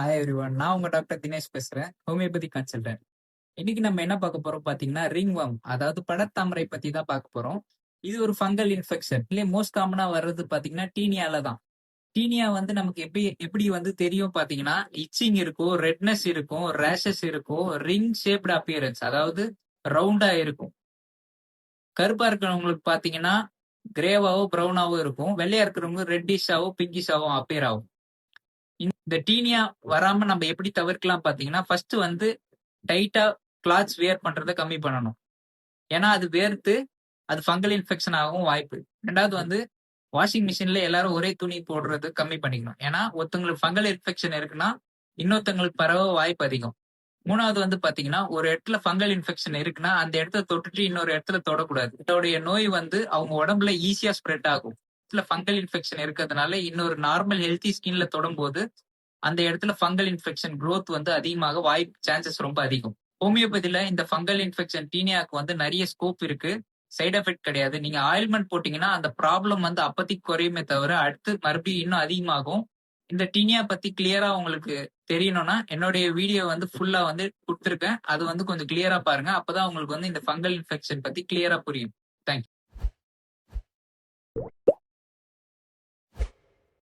Hi everyone நான் உங்க doctor Dinesh பேசுறேன். ஹோமியோபதி கன்சல்டன்ட் இன்னைக்கு நம்ம என்ன பார்க்க போறோம் பாத்தீங்கன்னா ரிங் வாம் அதாவது படத்தாமரை பத்தி தான் பார்க்க போறோம். இது ஒரு ஃபங்கல் இன்ஃபெக்ஷன் இல்லையே மோஸ்ட் காமனா வர்றது பாத்தீங்கன்னா டீனியால தான். டீனியா வந்து நமக்கு எப்படி எப்படி வந்து தெரியும் பாத்தீங்கன்னா இச்சிங் இருக்கும் ரெட்னஸ் இருக்கும் ரேஷஸ் இருக்கும் ரிங் ஷேப்டு அப்பியரன்ஸ் அதாவது ரவுண்டா இருக்கும். கருப்பா இருக்கிறவங்களுக்கு பாத்தீங்கன்னா கிரேவாவோ ப்ரௌனாவோ இருக்கும். வெள்ளையா இருக்கிறவங்க ரெட்டிஷாவோ பிங்கிஷாவோ அப்பியர் ஆகும். இந்த டீனியா வராம நம்ம எப்படி தவிர்க்கலாம் பாத்தீங்கன்னா ஃபர்ஸ்ட் வந்து டைட்டா கிளாத்ஸ் வேர் பண்றதை கம்மி பண்ணணும். ஏன்னா அது வேர்த்து அது ஃபங்கல் இன்ஃபெக்ஷன் ஆகவும் வாய்ப்பு. ரெண்டாவது வந்து வாஷிங் மிஷின்ல எல்லாரும் ஒரே துணி போடுறது கம்மி பண்ணிக்கணும். ஏன்னா ஒருத்தங்களுக்கு ஃபங்கல் இன்ஃபெக்ஷன் இருக்குன்னா இன்னொருத்தங்களுக்கு பரவ வாய்ப்பு அதிகம். மூணாவது வந்து பாத்தீங்கன்னா ஒரு இடத்துல ஃபங்கல் இன்ஃபெக்ஷன் இருக்குன்னா அந்த இடத்த தொட்டுட்டு இன்னொரு இடத்துல தொடக்கூடாது. இதோடைய நோய் வந்து அவங்க உடம்புல ஈஸியா ஸ்ப்ரெட் ஆகும். இடத்துல ஃபங்கல் இன்ஃபெக்ஷன் இருக்கிறதுனால இன்னொரு நார்மல் ஹெல்த்தி ஸ்கின்ல தொடும்போது அந்த இடத்துல ஃபங்கல் இன்ஃபெக்ஷன் க்ரோத் வந்து அதிகமாக வாய்ப்பு சான்சஸ் ரொம்ப அதிகம். ஹோமியோபதியில இந்த ஃபங்கல் இன்ஃபெக்ஷன் டீனியாக்கு வந்து நிறைய ஸ்கோப் இருக்கு. சைடு எஃபெக்ட் கிடையாது. நீங்க ஆயில்மெண்ட் போட்டீங்கன்னா அந்த ப்ராப்ளம் வந்து அப்பத்திக்கு குறையுமே தவிர அடுத்து மறுபடியும் இன்னும் அதிகமாகும். இந்த டீனியா பத்தி கிளியரா உங்களுக்கு தெரியணும்னா என்னுடைய வீடியோ வந்து ஃபுல்லா வந்து கொடுத்துருக்கேன். அது வந்து கொஞ்சம் கிளியரா பாருங்க. அப்பதான் உங்களுக்கு வந்து இந்த ஃபங்கல் இன்ஃபெக்ஷன் பத்தி கிளியரா புரியும். தேங்க்யூ